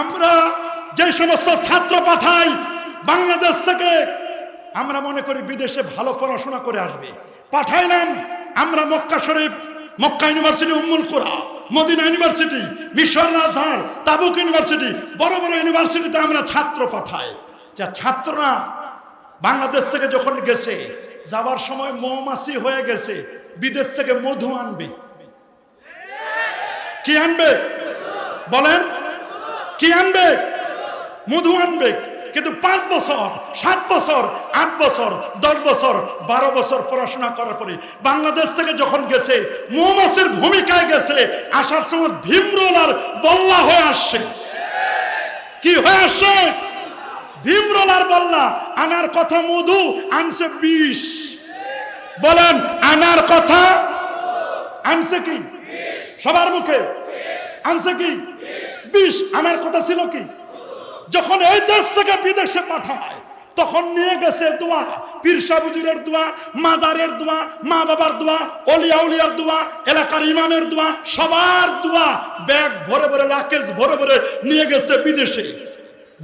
আমরা যে সমস্ত ছাত্র পাঠাই বাংলাদেশ থেকে, আমরা মনে করি বিদেশে ভালো পড়াশোনা করে আসবে। পাঠাইলাম, আমরা মক্কা শরীফ, মক্কা ইউনিভার্সিটি উম্মুল কোরা মদিনা ইউনিভার্সিটি, মিশর আজহার, তাবুক ইউনিভার্সিটি, বড় বড় ইউনিভার্সিটিতে আমরা ছাত্র পাঠাই। যা ছাত্ররা বাংলাদেশ থেকে যখন গেছে, যাওয়ার সময় মৌমাছি হয়ে গেছে, বিদেশ থেকে মধু আনবে। কি আনবে? বলেন। কি আনবে? মধু আনবে। কিন্তু পাঁচ বছর, সাত বছর, আট বছর, দশ বছর, বারো বছর পড়াশোনা করার পরে বাংলাদেশ থেকে যখন গেছে, মৌমাছির ভূমিকায় গেছে, আসার সময় ভীমরোলার বল্লা হয়ে আসছে। কি হয়ে আসছে? ভীমরোলার বল্লা, আনার কথা মধু আনছে বিষ। বলেন, আনার কথা আনছে কি? সবার মুখে আনছে কি? বিষ আনার কথা ছিল কি? যখন এই দেশ থেকে বিদেশে পাঠায়, তখন নিয়ে গেছে দোয়া। পীরসা বুজুরের দোয়া, মাজারের দোয়া, মা বাবার দোয়া অলিয়া উলিয়ার দোয়া, এলাকার ইমামের দোয়া, সবার দোয়া। ব্যাগ ভরে ভরে লাকেজ ভরে ভরে নিয়ে গেছে বিদেশে।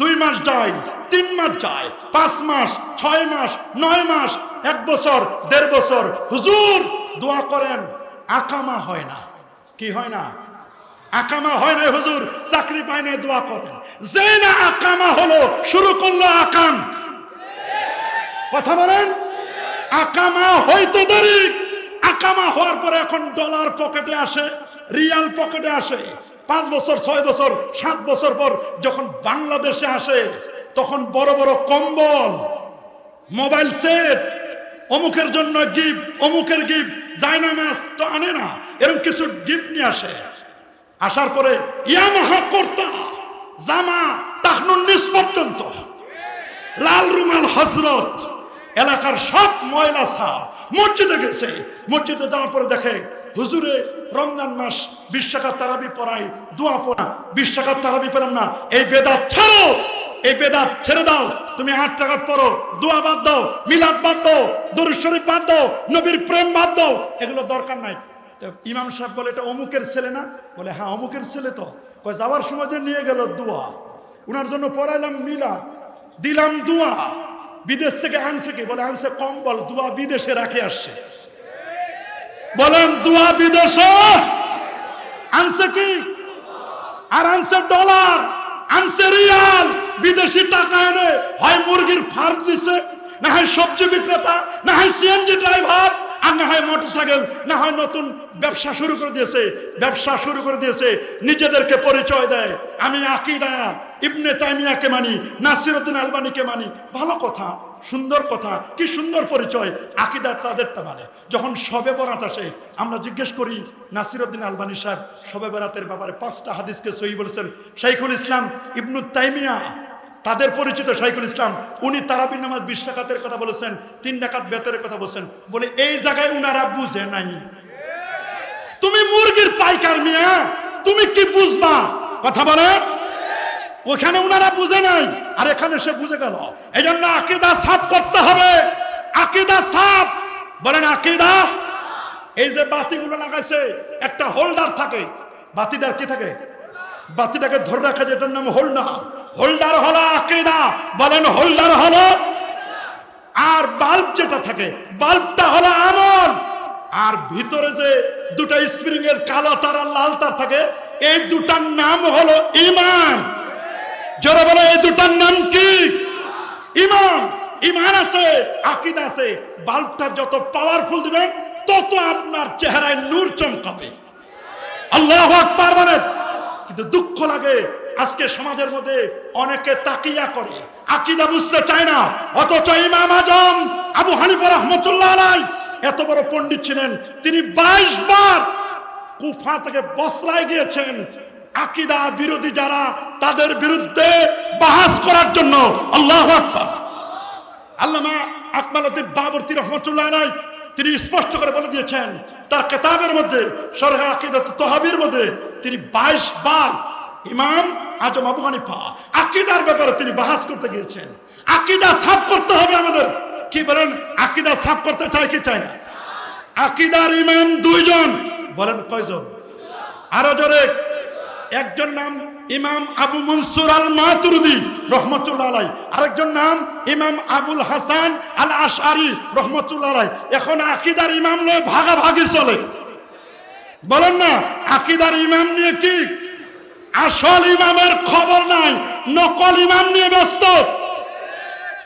দুই মাস যায়, তিন মাস যায়, পাঁচ মাস, ছয় মাস, নয় মাস, এক বছর, দেড় বছর। হুজুর, দোয়া করেন, আকামা হয় না। কি হয় না? আকামা হয় না হুজুর, চাকরি পায় না দোয়া করেন যে না আকামা হলো, শুরু করল আকাম। কথা বলেন? আকামা হইতে দেরি। আকামা হওয়ার পরে এখন ডলার পকেটে আসে, রিয়াল পকেটে আসে। পাঁচ বছর, ছয় বছর, সাত বছর পর যখন বাংলাদেশে আসে, তখন বড় বড় কম্বল, মোবাইল সেট, অমুকের জন্য গিফট, অমুকের গিফট, জায়নামাজ তো আনে না, এরকম কিছু গিফট নিয়ে আসে। আসার পরে ইয়ামাহা কর্তা জামা টাকনুন পর্যন্ত। লাল রুমাল হজরত এলাকার সব ময়লা সাফ মসজিদে গেছে। মসজিদে যাওয়ার পরে দেখে, হুজুরে, রমজান মাস, বিশ টাকা তারাবি পড়াই দোয়া পড়া, বিশ টাকার তারাবি পেলাম না। এই বেদাত ছাড়ো! এই বেদাত ছেড়ে দাও। তুমি আট টাকা পড়ো, দোয়া বাদ দাও, মিলাদ বাদ দাও, দরুদ শরীফ বাদ দাও, নবীর প্রেম বাদ দাও। এগুলো দরকার নাই। ইমাম সাহেব বলে, এটা অমুকের ছেলে না? বলে হ্যাঁ অমুকের ছেলে তো। কয়, যাওয়ার সময় যে নিয়ে গেল দোয়া, উনার জন্য পড়াইলাম মিলা দিলাম দোয়া, বিদেশ থেকে আনছে কি? বলে, আনছে কম্বল, দোয়া বিদেশে রাখে আসছে। বলেন, দোয়া বিদেশে। আনছে কি? আর আনছে ডলার, আনছে রিয়াল, বিদেশি টাকা এনে, হয় মুরগির ফার্ম দিছে, না হয় সবজি বিক্রেতা, না হয় সিএনজি ড্রাইভার আর না হয় মোটরসাইকেল, না হয় নতুন ব্যবসা শুরু করে দিয়েছে। ব্যবসা শুরু করে দিয়েছে, নিজেদেরকে পরিচয় দেয়। আমি আকিদা, ইবনে তাইমিয়াকে মানি, নাসিরুদ্দিন আলবানিকে মানি। ভালো কথা, সুন্দর কথা, কি সুন্দর পরিচয় আকিদার তাদেরটা মানে। যখন সবে বরাত আসে, আমরা জিজ্ঞেস করি, নাসিরুদ্দিন আলবানী সাহেব, সবে বরাতের ব্যাপারে পাঁচটা হাদিসকে সহি বলেছেন। শাইখুল ইসলাম ইবনু তাইমিয়া তাদের পরিচিত শাইখুল ইসলাম, উনি তারাবির নামাজ বিশ টাকাতের কথা বলেছেন, তিন ডাকাত বেতের কথা বলেছেন। বলে, এই জায়গায় উনারা বুঝে নাই। তুমি মুরগির পাইকার মিয়া, তুমি কি বুঝবা? কথা বলে? ওখানে উনারা বুঝে নাই, আর এখানে সে বুঝে গেল। এই জন্য আকিদা সাফ করতে হবে। আকিদা সাফ। বলেন, আকিদা? এই যে বাতিগুলো লাগাইছে, একটা হোল্ডার থাকে। বাতিটার কি থাকে? বাতিটাকে ধরে রাখা যেটার নাম হোল্ডার। হোল্ডার হলো আকিদা, বলেন হোল্ডার হলো আর বাল্ব যেটা থাকে, বাল্বটা হলো আমল। আর ভিতরে যে দুটা স্প্রিং এর কালো তার আর লাল তার থাকে, এই দুটার নাম হলো ইমান যারা বলে, এই দুটার নাম কি? ইমান ইমান আছে, আকিদা আছে। বাল্বটা যত পাওয়ারফুল দিবেন, তত আপনার চেহারায় নূর চমকাবে। আল্লাহ আকবার মানে কিন্তু দুঃখ লাগে। আজকে সমাজের মধ্যে অনেকে তাকিয়া করে। আকিদা বুঝতে চায় না। অথচ ইমাম আজম, আবু হানিফা রহমতুল্লাহ আলাই এত বড় পণ্ডিত ছিলেন। তিনি বাইশ বার কুফা থেকে বসরায় গিয়েছেন। আকিদা বিরোধী যারা, তাদের বিরুদ্ধে বাহাস করার জন্য। আল্লাহ আল্লামা আকমালউদ্দিন বাবরতি রহমতুল্লাহ আলাই তিনি স্পষ্ট করে বলে দিয়েছেন, তার কেতাবের মধ্যে তহাবির মধ্যে তিনি বাইশ বার ইমাম আজম আবু হানিফা, আকিদার ব্যাপারে তিনি বাহাস করতে গিয়েছেন। আকিদা সাফ করতে হবে আমাদের। কি বলেন? আকিদা সাফ করতে চায় কি চায় না? আকিদার ইমাম দুইজন। বলেন কয়জন? আরও জোরে। একজন নাম ইমাম আবু মনসুর আল মাতুরদি রহমতুল্লাহ আলাই আরেকজন নাম ইমাম আবুল হাসান আল আশারি রহমতুল্লাহ আলাই এখন আকিদার ইমাম নিয়ে ভাগাভাগি চলে। বলেন না, আকিদার ইমাম নিয়ে কি? আসল ইমামের খবর নাই, নকল ইমাম নিয়ে ব্যস্ত।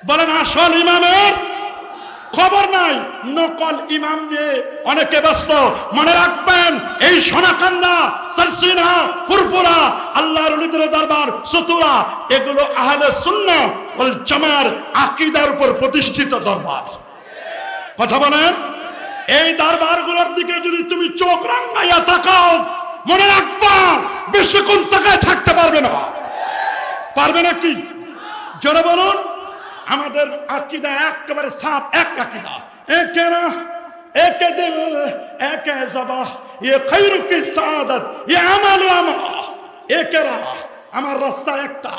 বলেন আসল ইমামের খবর নাই। নকল ইমাম নিয়ে অনেকে ব্যস্ত। মনে রাখবেন, এই সোনাকান্দা সরসিনা ফুরফুরা, আল্লাহর দরবার, সুতুরা, এগুলো আহলে শূন্য ওয়াল জামার আকীদার উপর প্রতিষ্ঠিত দরবার। কথা বলেন? এই দরবারগুলোর দিকে যদি তুমি চোখ রাঙাইয়া তাকাও, মনে রাখবা, বেশিক্ষণ তাকায় থাকতে পারবে না। পারবে না কি? জোরে বলুন। আমাদের আকিদা একেবারে সাপ এক আকিদা। একে না, একে দিল, একে জবাহ ইয়ে খৈরুকি সাদত ইয়ে আমাল আমা একে আমার রাস্তা একটা।